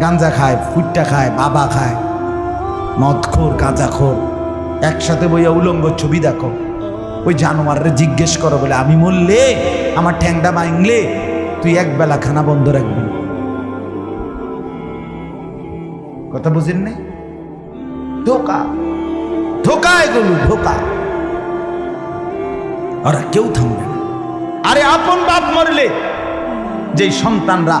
গাঞ্জা খায় ফুটটা খায়, বাবা খায়। মদখোর গাঁজাখোর একসাথে বইয়া উলঙ্গ ছবি দেখো। ওই জানোয়ারে জিজ্ঞেস করো বলে, আমি মরলে? আমার ঠ্যাংটা ভাঙলে? তুই এক বেলা খানা বন্ধ রাখবি। কথা বুঝেন নাই? ধোকা। ধোকা এগুলো, ধোকা। ওরা কেউ থামবে না। আরে আপন বাপ মরলে, যেই সন্তানরা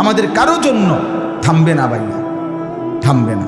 আমাদের কারও জন্য থামবে না ভাইয়া থামবে না।